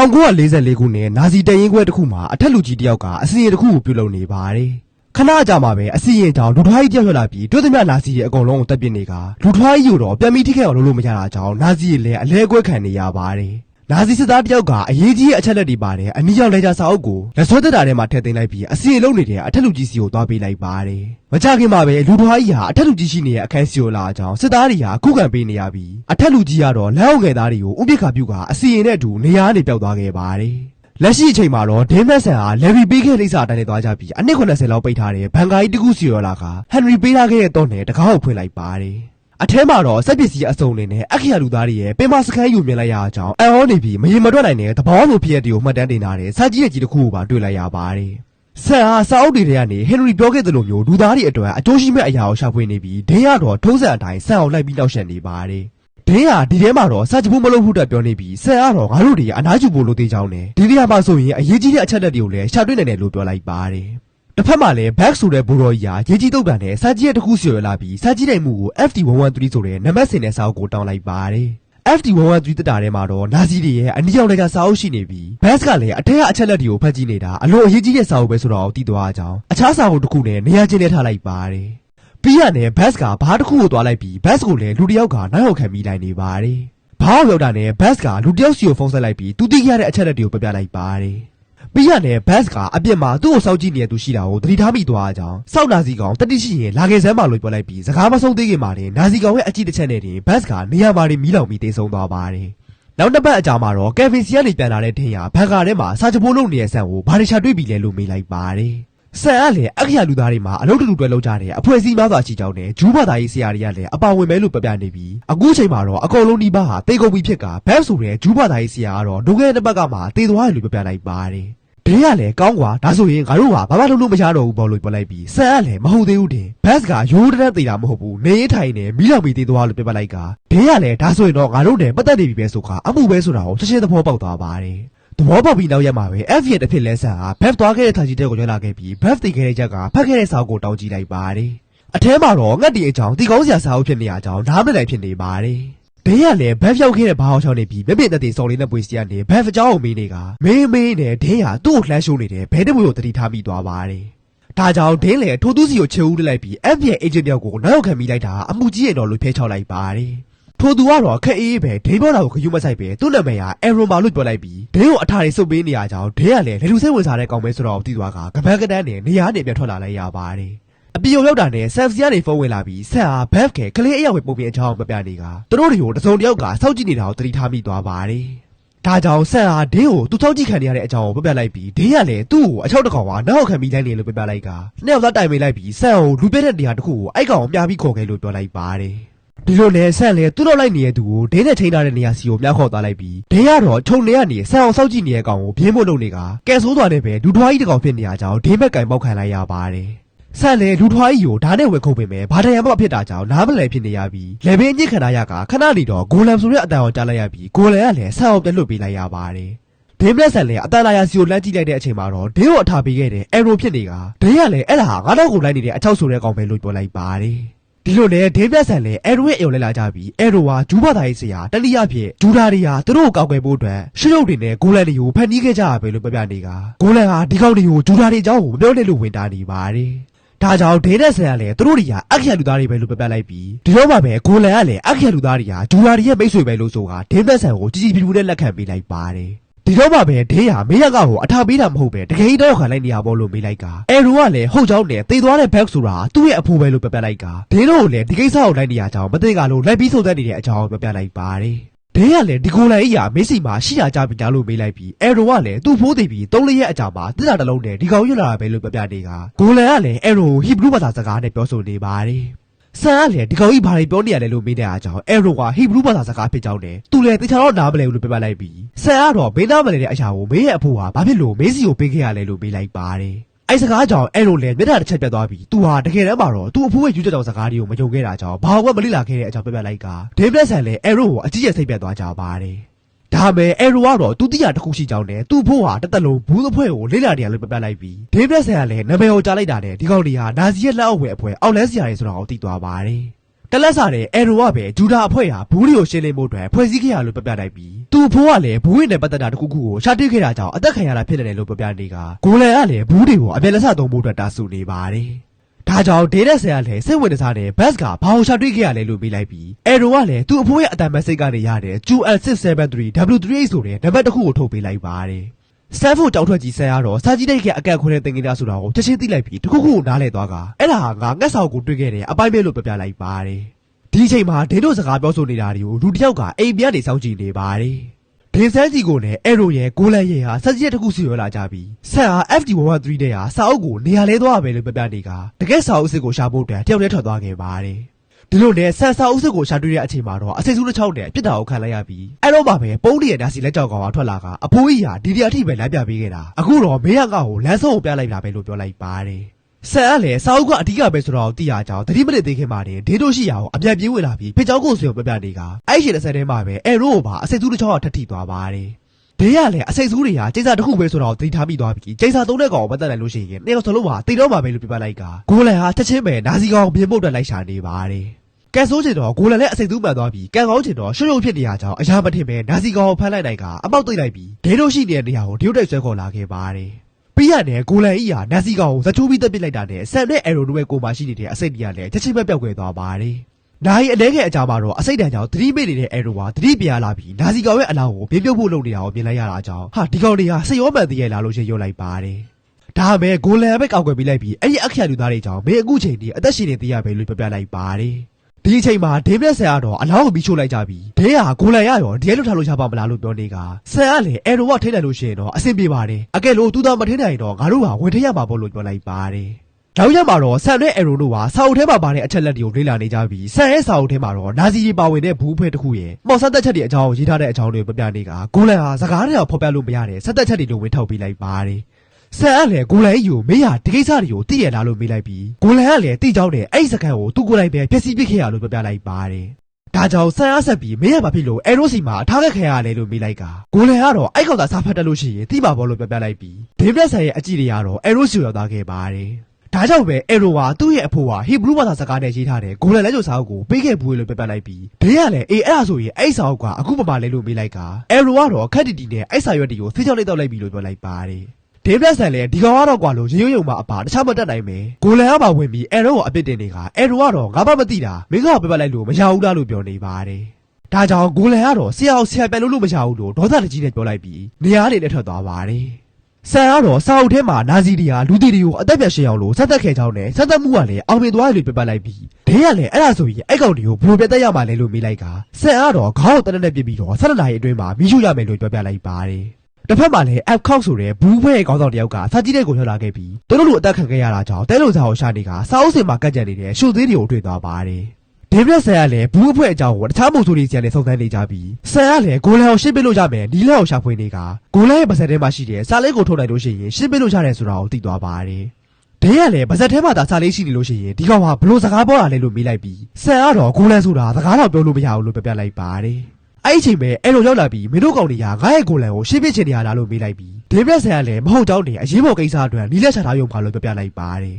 1944ခုနှစ်နာဇီတရင်ခွဲတစ်ခုမှာအထက်လူကြီးတယောက်ကအစီရင်တစ်ခုကိုပြုလုပ်နေပါတယ်ခဏကြာမှပဲအစီရင်ကြောင့်လူထွားကြီးတယောက်ထွက်လာပြီးတွေ့သမျှနာဇီရဲ့အကုန်လုံးကိုတပ်ပစ်နေကလူထွားကြီးကိုတော့ပြန်ပြီးထိခိုက်အောင်လုပ်လို့မရတာကြောင့်နာဇီရဲ့လည်းအလဲအကွဲခံနေရပါတယ် နာဇီစစ်သားတယောက်ကအရေးကြီးတဲ့အချက်လက်တွေပါတယ်အနီရောင်လေဂျာစာအုပ်ကိုလက်ဆွဲသက်တာထဲမှာထည့်သိမ်းလိုက်ပြီးအစီရင်လုံးနေတဲ့အထက်လူကြီးစီကိုသွားပေးလိုက်ပါတယ်မကြခင်မှာပဲလူထွားကြီးဟာအထက်လူကြီးရှိနေတဲ့အခန်းစီကိုလာကြောင်းစစ်သားတွေဟာခုခံပေးနေရပြီးအထက်လူကြီးကတော့လက်အောက်ငယ်သားတွေကိုဥပိ္ပခါပြုကအစီရင်နဲ့အတူနေရာကနေပျောက်သွားခဲ့ပါတယ်လက်ရှိအချိန်မှာတော့ဒင်းမက်ဆန်ဟာလေဗီပေးခဲ့လိမ့်စာအတိုင်းနဲ့သွားကြပြီးအနည်း90လောက်ပိတ်ထားတဲ့ဘန်ကာကြီးတစ်ခုစီရောလာကဟန်နရီပေးထားခဲ့တဲ့တော့နဲ့တကားကိုဖွင့်လိုက်ပါတယ် အထဲမှာတော့စက်ပစ္စည်းအစုံတွေနဲ့အခရာလူသားတွေရဲ့ပင်မစခန်းယူမြင်လိုက်ရအောင်ကြောင်းအန်ဟောနေပြီးမရင်မတွက်နိုင်တဲ့သဘောလိုဖြစ်ရတဲ့ကိုမှတ်တမ်းတင်ထားတဲ့စာကြည့်ရဲ့ကြီးတစ်ခုကိုပါတွေ့လိုက်ရပါတယ်ဆန်ဟာစာအုပ်တွေထဲကနေဟင်နရီပြောခဲ့သလိုမျိုးလူသားတွေအတွက်အကျိုးရှိမဲ့အရာကိုရှာဖွေနေပြီးဒင်းရတော့ထုံးစံအတိုင်းဆန်အောင်လိုက်ပြီးနောက်ဆက်နေပါတယ်ဒင်းဟာဒီထဲမှာတော့စာချဖို့မလုပ်ဘူးတက်ပြောနေပြီးဆန်ကတော့ငါတို့တွေကအနားကျဖို့လိုသေးကြောင်းနဲ့ဒီနေရာမှာဆိုရင်အရေးကြီးတဲ့အချက်လက်တွေကိုလည်းရှာတွေ့နိုင်တယ်လို့ပြောလိုက်ပါတယ် တစ်ဖက်မှာလည်း back ဆိုတဲ့ဘူရောကြီးဟာရေးကြီးတုတ်တန်နဲ့စာကြည့်ရဲ့တစ်ခုစီရလာပြီးစာကြည့်တဲ့မှုကို FT113 ဆိုတဲ့နံပါတ်စင်တဲ့စာအုပ်ကိုတောင်းလိုက်ပါတယ် FT113 တက်တာထဲမှာတော့နာဇီတွေရဲ့အနီရောင်တွေကစာအုပ်ရှိနေပြီး Bass ကလည်းအထက်ကအချက်လက်တွေကိုဖတ်ကြည့်နေတာအလို့အရေးကြီးတဲ့စာအုပ်ပဲဆိုတော့သိသွားကြအောင်အခြားစာအုပ်တစ်ခုနဲ့နေရာချင်းနဲ့ထားလိုက်ပါတယ်ပြီးရနဲ့ Bass ကဘားတစ်ခုကိုသွားလိုက်ပြီး Bass ကိုလည်းလူတစ်ယောက်ကနောက်ရောက်ခံပြီးလိုက်နေပါတယ်ဘားရောက်တာနဲ့ Bass ကလူတစ်ယောက်စီကိုဖုန်းဆက်လိုက်ပြီးသူသိခဲ့ရတဲ့အချက်လက်တွေကိုပြပြလိုက်ပါတယ် ပြီးရနဲ့ဘတ်ကအပြစ်မှာသူ့ကိုစောက်ကြည့်နေတဲ့သူရှိတာကိုသတိထားမိသွားကြအောင်စောက်နာစီကောင်တတိရှိရင်လာခဲ့စမ်းပါလို့ပြောလိုက်ပြီးစကားမဆုံးသေးခင်မှာတင်နာစီကောင်ရဲ့အကြည့်တစ်ချက်နဲ့တင်ဘတ်ကနေရာမှာတင်မီးလောင်ပြီးတိတ်ဆုံးသွားပါတယ်နောက်တစ်ပတ်အကြာမှာတော့ကယ်ဗင်စီကနေပြန်လာတဲ့ထင်ရဘန်ကာထဲမှာစာချပိုးလုံးနေတဲ့ဆန်ကိုဘာတခြားတွေ့ပြီလဲလို့မေးလိုက်ပါတယ်ဆန်ကလည်းအခရာလူသားတွေမှာအလုပ်တူတူတွဲလုပ်ကြတယ်အဖွဲ့အစည်းများစွာရှိကြောင်းနဲ့ဂျူးဘာသာရေးဆရာတွေကလည်းအပါဝင်ပဲလို့ပြပြနေပြီးအခုချိန်မှာတော့အကုန်လုံးဒီပါဟာတေကုန်ပြီဖြစ်ကဘက်ဆိုတဲ့ဂျူးဘာသာရေးဆရာကတော့ဒုခဲ့တဲ့ဘက်ကမှတေသွားတယ်လို့ပြပြလိုက်ပါတယ် ဒင်းကလည်းကောင်းกว่าဒါဆိုရင်ငါတို့ကဘာမှလုပ်လို့မရတော့ဘူးပေါ့လို့ပြောလိုက်ပြီးဆန်ကလည်းမဟုတ်သေးဘူးတင်ဘတ်ကရိုးတရက်သေးတာမဟုတ်ဘူးနေထိုင်နေမိလောက်ပြီးသေးသွားလို့ပြပြလိုက်ကဒင်းကလည်းဒါဆိုရင်တော့ငါတို့နဲ့ပတ်သက်နေပြီပဲဆိုကအမှုပဲဆိုတာကိုချက်ချင်းသဘောပေါက်သွားပါတယ်သဘောပေါက်ပြီးနောက်ရက်မှာပဲ F ရဲ့တစ်ဖြစ်လဲဆန်ဟာဘက်သွားခဲ့တဲ့ထာကြီးတဲ့ကိုရောက်လာခဲ့ပြီးဘက်သိခဲ့တဲ့ချက်ကဖတ်ခဲ့တဲ့စာအုပ်ကိုတောင်းကြည့်လိုက်ပါတယ်အထဲမှာတော့ငှက်တီအကြောင်းတီကောင်းစရာစာအုပ်ဖြစ်နေရကြောင်းနားမလည်ဖြစ်နေပါတယ် ဒင်းရလည်းဘက်ရောက်ခဲ့တဲ့ဘာအောင်ချောင်းနေပြီးမြပြတဲ့တေစော်လေးနဲ့ပွေစီကနေဘက်အကြောင်းကိုမေးနေကမေးမေးနဲ့ဒင်းရသူ့ကိုလှမ်းရှိုးနေတယ်ဘဲတပွေကိုတတိထားမိသွားပါတယ်ဒါကြောင့်ဒင်းလည်းထိုးသူစီကိုချေဦးလိုက်ပြီး FBI agent တယောက်ကိုနောက်ရောက်ခံမိလိုက်တာအမှုကြီးရဲ့တော်လို့ဖဲချောက်လိုက်ပါတယ်ထိုသူကတော့ခက်အေးပဲဒင်းဘောတာကိုခယူမဆိုင်ပဲသူ့နာမည်ကအဲရွန်မာလို့ပြောလိုက်ပြီးဒင်းကိုအထာတွေစုပ်ပေးနေရကြောင်းဒင်းကလည်းလေလူစိတ်ဝင်စားတဲ့ကောင်ပဲဆိုတော့သိသွားကကပန်းကတန်းနဲ့နေရာနဲ့ပြန်ထွက်လာလိုက်ရပါတယ် အပြေရောက်တာနဲ့ဆန်စီကနေဖုန်းဝင်လာပြီးဆန်ဟာဘက်ကကလေးအယောက်ပဲပုံပြင်အချောင်းပြပြနေကသူတို့တွေကိုတစုံတစ်ယောက်ကစောက်ကြည့်နေတာကိုသတိထားမိသွားပါတယ်ဒါကြောင့်ဆန်ဟာဒင်းကိုသူစောက်ကြည့်ခံနေရတဲ့အကြောင်းကိုပြပြလိုက်ပြီးဒင်းကလည်းသူ့ကိုအချောက်တစ်ကောင်ကနောက်ခံပြီးလိုက်နေလို့ပြပြလိုက်ကနှစ်ယောက်သားတိုင်ပင်လိုက်ပြီးဆန်ကိုလူပြတဲ့နေရာတစ်ခုကိုအိုက်ကောင်ပြပြီးခေါ်ခဲ့လို့ပြောလိုက်ပါတယ်ဒီလိုနဲ့ဆန့်လေသူ့တော့လိုက်နေတဲ့သူကိုဒင်းနဲ့ထိန်းထားတဲ့နေရာစီကိုမြောက်ခေါ်သွားလိုက်ပြီးဒင်းကတော့ခြုံနေရနေဆန့်အောင်စောက်ကြည့်နေတဲ့ကောင်ကိုပြင်းဖို့လုပ်နေကကဲဆိုးသွားတဲ့ပဲလူထွားကြီးတစ်ကောင်ဖြစ်နေရကြောင်းဒင်းဘက်ကင်ပေါက်ခံလိုက်ရပါတယ် ဆန့်လေလူထွားကြီးကိုဓာတ်နဲ့ဝက်ခုတ်ပင်ပဲဘာတရံမှဖြစ်တာကြောင့်နားမလည်ဖြစ်နေရပြီးလေပင်ညစ်ခန္ဓာရကခဏနေတော့ဂိုလမ်ဆိုတဲ့အတန်ကိုကြားလိုက်ရပြီးဂိုလမ်ကလည်းဆန့်အောင်ပြလွတ်ပေးလိုက်ရပါတယ်ဒင်းလက်ဆန်လည်းအတန်လာရစီကိုလမ်းကြည့်လိုက်တဲ့အချိန်မှာတော့ဒင်းကိုအထာပေးခဲ့တဲ့အဲရိုဖြစ်နေကဒင်းကလည်းအဲ့ဒါဟာငါတော့ကိုလိုက်နေတဲ့အချောက်ဆိုတဲ့ကောင်ပဲလို့ပြောလိုက်ပါတယ်ဒီလိုလေဒေးဗက်ဆန်လည်းအဲရိုရဲ့အိမ်ကိုလိုက်လာကြပြီးအဲရိုဟာဂျူးဘာသာရေးဆရာတတိယဖြစ်ဂျူဒါတွေဟာသူတို့ကိုကောက်ွယ်ဖို့အတွက်ရှုပ်ရုပ်တွေနဲ့ဂိုလန်တွေကိုဖန်တီးခဲ့ကြရပဲလို့ပြပြနေကဂိုလန်ဟာဒီကောင်တွေကိုဂျူဒါတွေအကြောင်းကိုမပြောနဲ့လို့ဝင်တာနေပါတယ် ဒါကြောင့်ဒေးဗက်ဆန်ကလည်းသူတို့တွေကအခရလူသားတွေပဲလို့ပြပြလိုက်ပြီးဒီတော့မှပဲဂိုလန်ကလည်းအခရလူသားတွေကဂျူဒါတွေရဲ့မိတ်ဆွေပဲလို့ဆိုတာဒေးဗက်ဆန်ကိုကြည်ကြည်ပြူပြူနဲ့လက်ခံပေးလိုက်ပါတယ်ဒီတော့မှပဲဒေးရမေးရကကိုအထာပေးတာမဟုတ်ပဲတကယ်တော့ခံလိုက်နေရပေါ့လို့မေးလိုက်ကအဲရိုကလည်းဟုတ်ကြောင်းနဲ့တေသွားတဲ့ဘက်ဆိုတာသူ့ရဲ့အဖိုးပဲလို့ပြပြလိုက်ကဒေးတို့ကိုလည်းဒီကိစ္စကိုလိုက်နေရကြောင်းမသိကလို့လိုက်ပြီးဆုံးသက်နေတဲ့အကြောင်းပြပြလိုက်ပါတယ် ဒေးကလည်းဒီကိုလန်ကြီးကမေးစီမှာရှိရကြပြီလားလို့မေးလိုက်ပြီးအဲရိုကလည်းသူ့ဖိုးသိပြီးသုံးလေးရက်အကြာမှာတစ်တာတစ်လုံးနဲ့ဒီကောင်ရွတ်လာတာပဲလို့ပြပြနေကဂိုလန်ကလည်းအဲရိုဟီဘလူးဘာသာစကားနဲ့ပြောဆိုနေပါတယ်ဆန်ကလည်းဒီကောင်ကြီးဘာတွေပြောနေရလဲလို့မေးတဲ့အကြောင်းအဲရိုကဟီဘလူးဘာသာစကားဖြစ်ကြောင်းနဲ့သူလည်းတခြားတော့နားမလဲဘူးလို့ပြပြလိုက်ပြီးဆန်ကတော့မေးသားမလဲတဲ့အရာကိုမေးရဲ့အဖိုးဟာဘာဖြစ်လို့မေးစီကိုပေးခဲ့ရလဲလို့မေးလိုက်ပါတယ် အဲစကားကြောင့်အဲရိုလည်းမျက်နှာတစ်ချက်ပြတ်သွားပြီးသူဟာတကယ်တမ်းမှာတော့သူ့အဖိုးရဲ့ယူချက်ကြောင့်စကားတွေကိုမယုံခဲ့တာကြောင့်ဘာမှမလိလာခဲ့တဲ့အကြောင်းပြပြလိုက်ကဒေးဗစ်ဆန်လည်းအဲရိုကိုအကြီးကျယ်စိတ်ပြတ်သွားကြပါတယ်ဒါမဲ့အဲရိုကတော့သူတိရတစ်ခုရှိကြောင်းနဲ့သူ့ဖို့ဟာတစ်သက်လုံးဘူးသဖွဲကိုလေးလာနေရလို့ပြပြလိုက်ပြီးဒေးဗစ်ဆန်ကလည်းနာမည်ကိုကြားလိုက်တာနဲ့ဒီကောင်လေးဟာနာဇီရဲ့လက်အောက်ဝယ်အဖွဲအောက်လဲစရာတွေဆိုတာကိုသိသွားပါတယ် တလက်စားတဲ့အဲရိုကပဲဂျူဒါအဖွဲ့ဟာဘူးတွေကိုရှင်းလင်းဖို့အတွက်ဖွဲ့စည်းခဲ့ရလို့ပြပြလိုက်ပြီးသူ့အဖိုးကလည်းဘူးဝင်တဲ့ပတ်သက်တာတစ်ခုခုကိုရှာတွေ့ခဲ့တာကြောင့်အသက်ခံရတာဖြစ်နေတယ်လို့ပြပြနေကကိုလန်ကလည်းဘူးတွေကိုအပြည့်လက်စသုံးဖို့အတွက်တာဆူနေပါတယ်ဒါကြောင့်ဒေးရက်ဆရာလည်းစိတ်ဝင်စားတဲ့ဘတ်ကဘာကိုရှာတွေ့ခဲ့ရလဲလို့မေးလိုက်ပြီးအဲရိုကလည်းသူ့အဖိုးရဲ့အတန်မက်ဆေ့ကနေရတဲ့ QL673 W38 ဆိုတဲ့နံပါတ်တစ်ခုကိုထုတ်ပေးလိုက်ပါတယ် စတန်ဖို့ကြောက်ထွက်ကြီးဆရာကတော့စာကြည့်တိုက်ကအကန့်ခွဲတဲ့သင်္ကေတဆိုတာကိုချက်ချင်းသိလိုက်ပြီးတစ်ခုခုကိုနားလဲသွားကအဲ့ဒါဟာငါငက်ဆောက်ကိုတွေ့ခဲ့တဲ့အပိုင်းပဲလို့ပြပြလိုက်ပါတယ်ဒီအချိန်မှာဒင်းတို့စကားပြောဆိုနေတာတွေကိုလူတစ်ယောက်ကအိမ်ပြန်နေစောင့်ကြည့်နေပါတယ်ဒင်းဆန်းစီကိုလည်းအဲ့ရိုရဲ့ကိုလန်ရဲ့ဟာစက်ကြီးတစ်ခုစီရောလာကြပြီးဆက်ဟာ FD113 တဲ့ဟာစာအုပ်ကိုနေရာလဲသွားပဲလို့ပြပြနေကတကယ်စာအုပ်စစ်ကိုရှာဖို့အတွက်တယောက်တည်းထွက်သွားခဲ့ပါတယ် ဒီလိုနဲ့ဆန်စာအုပ်စစ်ကိုရှာတွေ့တဲ့အချိန်မှာတော့အစိတ်ဆူးတစ်ချောင်းနဲ့ပြစ်တာကိုခံလိုက်ရပြီးအဲ့တော့မှပဲပုံးရီရဲ့ဓာတ်စီလက်ကြောက်ကောင်ကထွက်လာကအဖိုးကြီးဟာဒီဒီအထိပဲလမ်းပြပေးခဲ့တာအခုတော့မေးရကကိုလမ်းဆုံးကိုပြလိုက်တာပဲလို့ပြောလိုက်ပါတယ်ဆန်ကလည်းစာအုပ်ကအဓိကပဲဆိုတော့သိရကြောင်းတတိမနစ်သေးခင်မှာနေဒေတို့ရှိရာကိုအပြတ်ပြေးဝင်လာပြီးဖိကြောင်းကိုဆွေကိုပြပြနေကအဲ့ရှင်တစ်ဆက်တည်းမှာပဲအဲ့ရိုကိုပါအစိတ်ဆူးတစ်ချောင်းကထပ်ထိသွားပါတယ်ဘေးကလည်းအစိတ်ဆူးတွေဟာကျိန်းစာတစ်ခုပဲဆိုတော့သတိထားမိသွားပြီကျိန်းစာသုံးတဲ့ကောင်ကိုပတ်သက်လိုက်လို့ရှိရင်နှစ်ယောက်စလုံးဟာတိတ်တော့မှာပဲလို့ပြပလိုက်ကဂိုလန်ဟာချက်ချင်းပဲနာစီကောင်ပြင်ဖို့အတွက်လိုက်ရှာနေပါတယ် ကဲဆိုးချင်တော့ဂိုလန်လည်းအစိတ်ဆူးမှန်သွားပြီးကန်ကောင်းချင်တော့ရှုပ်ရုပ်ဖြစ်နေရကြောင်းအရာမထင်ပဲနာစီကောင်ကိုဖမ်းလိုက်နိုင်ကအပေါက်သိမ့်လိုက်ပြီးဒေတို့ရှိနေတဲ့နေရာကိုဒီုတ်တိုက်ဆွဲခေါ်လာခဲ့ပါတယ်ပြီးရတယ်ဂိုလန်ကြီးဟာနာစီကောင်ကိုဇချိုးပြီးတက်ပစ်လိုက်တာနဲ့ဆန်နဲ့အဲရိုတို့ရဲ့ကိုမှရှိနေတဲ့အစိတ်တွေကလည်းချက်ချင်းပဲပျောက်ကွယ်သွားပါတယ်နိုင်အလဲငယ်အကြမှာတော့အစိတ်တန်ကြောင့်သတိမေ့နေတဲ့အဲရိုဟာသတိပြရလာပြီးနာစီကောင်ရဲ့အလောင်းကိုပြပြုတ်ဖို့လုပ်နေတာကိုမြင်လိုက်ရတာကြောင့်ဟာဒီကောင်တွေကစိတ်ရောမှန်သေးရဲ့လားလို့ရှင်းရုပ်လိုက်ပါတယ်ဒါပေမဲ့ဂိုလန်ပဲကောက်ွယ်ပြီးလိုက်ပြီးအဲ့ဒီအခရလူသားတွေကြောင့်မင်းအခုချိန်ဒီအသက်ရှင်နေသေးရပဲလို့ပြပြလိုက်ပါတယ် ဒီအချိန်မှာဒေးဗစ်ဆန်ကတော့အလောင်းကိုပြီးချိုးလိုက်ကြပြီးဒေးဟာဂိုလန်ရရောဒီဲလို့ထားလို့ရပါမလားလို့ပြောနေကဆန်ကလည်းအဲရိုကထိနေလို့ရှိရင်တော့အဆင်ပြေပါတယ်အကယ်လို့သူသာမထိနိုင်ရင်တော့ငါတို့ဟာဝင်ထရမှာပေါ့လို့ပြောလိုက်ပါတယ်နောက်ရက်မှာတော့ဆန်နဲ့အဲရိုတို့ဟာစာအုပ်ထဲမှာပါတဲ့အချက်လက်တွေကိုလေ့လာနေကြပြီးဆန်ရဲ့စာအုပ်ထဲမှာတော့နာဇီတွေပါဝင်တဲ့ဘူးဖွဲ့တစ်ခုရဲ့မော်ဆက်သက်ချက်တွေအကြောင်းကိုရေးထားတဲ့အကြောင်းတွေကိုပြပြနေကဂိုလန်ဟာစကားတွေတော့ဖော်ပြလို့မရတဲ့ဆက်သက်ချက်တွေလို့ဝင်ထောက်ပေးလိုက်ပါတယ် ဆန်ကလည်းဂိုလန်ကြီးကိုမေးရဒီကိစ္စတွေကိုသိရလားလို့မေးလိုက်ပြီးဂိုလန်ကလည်းသိကြောင်းနဲ့အဲ့ဒီစကန်ကိုသူ့ကိုယ်တိုင်ပဲဖျက်ဆီးပစ်ခဲ့ရလို့ပြပြလိုက်ပါတယ်ဒါကြောင့်ဆန်အားဆက်ပြီးမင်းရမှာဖြစ်လို့အဲရိုစီမှာအထားခဲ့ခံရတယ်လို့မေးလိုက်ကဂိုလန်ကတော့အဲ့ကောင်သာစားဖတ်တက်လို့ရှိရင်တိပါဘောလို့ပြပြလိုက်ပြီးဒေးဗစ်ဆန်ရဲ့အကြည့်တွေကတော့အဲရိုစီကိုရောက်သွားခဲ့ပါတယ်ဒါကြောင့်ပဲအဲရိုဟာသူ့ရဲ့အဖိုးဟာဟီဘရူဘာသာစကားနဲ့ရေးထားတဲ့ဂိုလန်လက်ကျုပ်စာအုပ်ကိုပေးခဲ့ဘူးလို့ပြပြလိုက်ပြီးဘေးကလည်းအေးအဲ့ဒါဆိုရင်အဲ့စာအုပ်ကအခုပမာလဲလို့မေးလိုက်ကအဲရိုကတော့ခက်တီတီနဲ့အဲ့စာရွက်တွေကိုသိချောက်လိုက်တော့လိုက်ပြီလို့ပြောလိုက်ပါတယ် ဒေးဗစ်ဆန်လည်းဒီကောင်ကတော့ကွာလို့ရေရွရုံမှာအပါတခြားမတက်နိုင်ပဲဂိုလန်ကပါဝင်ပြီးအဲရိုကိုအပြစ်တင်နေကအဲရိုကတော့ငါမှမသိတာမင်းကပြပြလိုက်လို့မရဘူးလားလို့ပြောနေပါတယ်ဒါကြောင့်ဂိုလန်ကတော့ဆရာအောင်ဆရာပြန်လို့လို့မရဘူးလို့ဒေါသတကြီးနဲ့ပြောလိုက်ပြီးနေရာလေးနဲ့ထွက်သွားပါတယ်ဆန်ကတော့စာအုပ်ထဲမှာနာဇီတွေဟာလူတီတွေကိုအသက်ပြတ်ရှင်းအောင်လို့ဆက်သက်ခဲ့ကြောင်းနဲ့ဆက်သက်မှုကလည်းအောင်မြင်သွားတယ်လို့ပြပလိုက်ပြီးဒင်းကလည်းအဲ့ဒါဆိုရင်အဲ့ကောင်တွေကိုဘယ်လိုပြတ်သက်ရမှာလဲလို့မေးလိုက်ကဆန်ကတော့ခေါင်းကိုတနက်နဲ့ပြစ်ပြီးတော့ဆက်လက်လာရေးအတွင်းမှာမိရှုရမယ်လို့ပြောပြလိုက်ပါတယ် တစ်ဖက်မှာလည်း app ခောက်ဆိုတဲ့ဘူးဘွဲရဲ့ခေါင်းဆောင်တယောက်ကစာကြည့်တဲ့ကိုရောက်လာခဲ့ပြီးတို့တို့လိုအသက်ခံခဲ့ရတာကြောင့်တဲလုံစာကိုရှာနေကစာအုပ်စင်မှာကတ်ကြံနေတဲ့ရှုသေးတွေကိုတွေ့သွားပါတယ်ဒေးဗစ်ဆန်ကလည်းဘူးအဖွဲ့အကြောင်းကိုတခြားမှုဆိုတွေစီကနေစုံစမ်းနေကြပြီးဆန်ကလည်းဂိုလန်ကိုရှင်းပြလို့ရမယ်ဒီလောက်ကိုရှာဖွေနေကဂိုလန်ရဲ့ပါစက်ထဲမှာရှိတဲ့စာလေးကိုထုတ်လိုက်လို့ရှိရင်ရှင်းပြလို့ရတယ်ဆိုတာကိုသိသွားပါတယ်ဒဲကလည်းပါစက်ထဲမှာဒါစာလေးရှိနေလို့ရှိရင်ဒီကောင်ဟာဘလို့စကားပြောတာလဲလို့မေးလိုက်ပြီးဆန်ကတော့ဂိုလန်ဆိုတာစကားတော့ပြောလို့မရဘူးလို့ပြပြလိုက်ပါတယ် အဲ့ဒီအချိန်ပဲအဲ့လိုရောက်လာပြီးမင်းတို့ကောင်တွေကငါ့ရဲ့ဂိုလန်ကိုရှင်းပြချင်နေရလားလို့မေးလိုက်ပြီးဒေးဗစ်ဆန်ကလည်းမဟုတ်ကြောင်းနေအရေးပေါ်ကိစ္စအတွက်နီးလက်ချထားရုံပါလို့ပြပြလိုက်ပါတယ်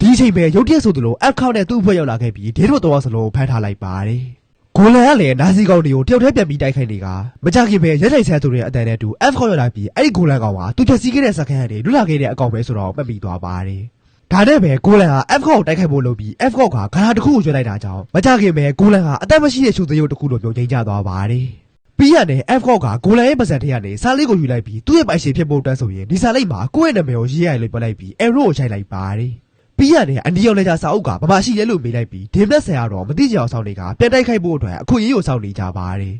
ဒီအချိန်ပဲရုတ်တရက်ဆိုသလိုအက်ခေါက်နဲ့သူ့အဖွဲ့ရောက်လာခဲ့ပြီးဒေးတို့တော့စလုံးကိုဖမ်းထားလိုက်ပါတယ်။ဂိုလန်ကလည်းနာစီကောင်တွေကိုတယောက်တည်းပြန်ပြီးတိုက်ခိုက်နေကမကြခင်ပဲရက်လိုက်ဆဲသူတွေအတန်နဲ့တူ F ခေါက်ရောက်လာပြီးအဲ့ဒီဂိုလန်ကောင်ကသူချက်စီးခဲ့တဲ့စကန်ကနေလွတ်လာခဲ့တဲ့အကောင်ပဲဆိုတော့ပတ်ပြီးသွားပါတယ်။ ဒါနဲ့ပဲဂိုလန်က F ခေါက်ကိုတိုက်ခိုက်ဖို့လုပ်ပြီး F ခေါက်ကဂါရာတစ်ခုကိုကျွေးလိုက်တာကြောင့်မကြခင်ပဲဂိုလန်ကအသက်မရှိတဲ့ရှုသရုပ်တစ်ခုလိုပြုံချင်းကြသွားပါတယ်။ပြီးရတယ် F ခေါက်ကဂိုလန်ရဲ့ပါစံထက်ကနေစာလေးကိုယူလိုက်ပြီးသူ့ရဲ့ပိုင်ရှင်ဖြစ်ဖို့အတွက်ဆိုရင်ဒီစာလေးမှာကိုယ့်ရဲ့နာမည်ကိုရေးရတယ်လို့ပြောလိုက်ပြီး arrow ကိုရိုက်လိုက်ပါတယ်ပြီးရတယ်အနီယောင်လေဂျာစာအုပ်ကဘာမှရှိလဲလို့မေးလိုက်ပြီးဒေးဗစ်ဆန်ကတော့မသိကြအောင်စောင့်နေကပြန်တိုက်ခိုက်ဖို့အတွက်အခုရေးကိုစောင့်နေကြပါတယ်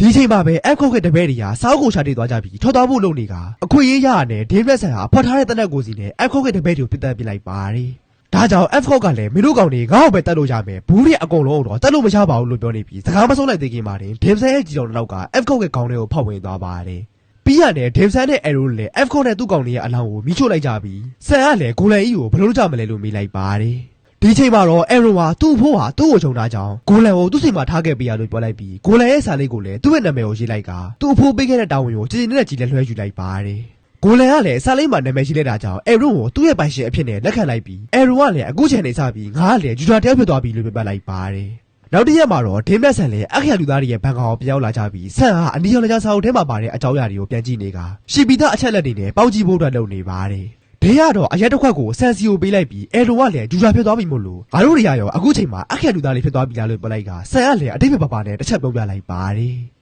ဒီချိန်မှာပဲ F ခေါက်ကတပည့်တွေကစာအုပ်ကိုရှာတွေ့သွားကြပြီးထောက်ထားဖို့လုပ်နေကအခွင့်အရေးရရတယ်ဒေးဗစ်ဆန်ဟာဖွက်ထားတဲ့တနက်ကိုစီနဲ့ F ခေါက်ကတပည့်တွေကိုပြစ်တက်ပစ်လိုက်ပါတယ်ဒါကြောင့် F ခေါက်ကလည်းမင်းတို့ကောင်တွေငါ့ကိုပဲတတ်လို့ရမယ်ဘူးတွေအကုန်လုံးတော့တတ်လို့မရပါဘူးလို့ပြောနေပြီးစကားမဆုံးလိုက်သေးခင်မှာတင်ဒေးဗစ်ဆန်ရဲ့ကြီးတော်တစ်လောက်က F ခေါက်ကခေါင်းထဲကိုဖောက်ဝင်သွားပါတယ်ပြီးရတယ်ဒေးဗစ်ဆန်နဲ့အဲရိုလည်း F ခေါက်နဲ့သူ့ကောင်တွေရဲ့အလောင်းကိုမိချို့လိုက်ကြပြီးဆန်ကလည်းဂိုလန်အီကိုဘယ်လိုလုပ်ကြမလဲလို့မေးလိုက်ပါတယ် ဒီချိန်မှာတော့အဲရိုဟာသူ့အဖိုးဟာသူ့ကိုခြုံထားကြောင်းဂိုလန်ကိုသူ့စိတ်မှာထားခဲ့ပေးရလို့ပြောလိုက်ပြီးဂိုလန်ရဲ့စာလေးကိုလည်းသူ့ရဲ့နာမည်ကိုရေးလိုက်ကသူ့အဖိုးပေးခဲ့တဲ့တာဝန်ကိုကြည်ကြည်နဲ့ကြည်လက်လွှဲယူလိုက်ပါတယ်ဂိုလန်ကလည်းစာလေးမှာနာမည်ရှိလိုက်တာကြောင့်အဲရိုကိုသူ့ရဲ့ပိုင်ရှင်အဖြစ်နဲ့လက်ခံလိုက်ပြီးအဲရိုကလည်းအခုချိန်နေစပြီးငါကလည်းဂျူတာတယောက်ဖြစ်သွားပြီလို့ပြောပြလိုက်ပါတယ်နောက်တစ်ရက်မှာတော့ဒင်းမြတ်ဆန်လည်းအခရလူသားတွေရဲ့ဘန်ကောင်ပြောင်းလာကြပြီးဆန်ဟာအနီရောင်လကြားစာအုပ်ထဲမှာပါတဲ့အကြောင်းအရာတွေကိုပြန်ကြည့်နေကရှီပီသားအချက်လက်တွေနဲ့ပေါက်ကြည့်ဖို့အတွက်လုပ်နေပါတယ် ဒင်းရတော့အရက်တစ်ခွက်ကိုဆန်စီကိုပေးလိုက်ပြီးအဲလိုကလည်းဂျူဂျာဖြစ်သွားပြီမို့လို့ငါတို့တွေရရောအခုချိန်မှာအခရလူသားတွေဖြစ်သွားပြီလားလို့ပြောလိုက်ကဆန်ကလည်းအတိတ်ဘပါနဲ့တစ်ချက်ပြောပြလိုက်ပါတယ်